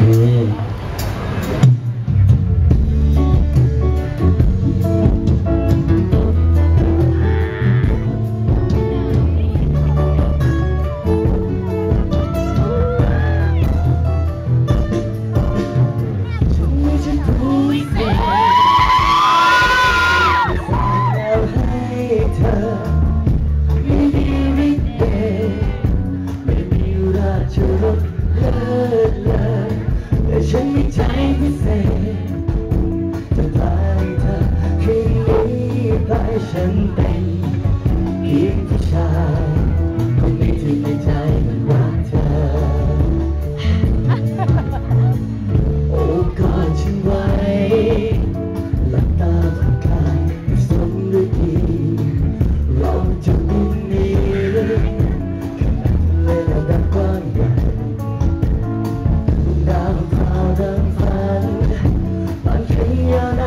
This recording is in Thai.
อืม พิเศษจะพาเธอคืนนี้พาฉันเป็นเพียงผู้ชาย Yeah.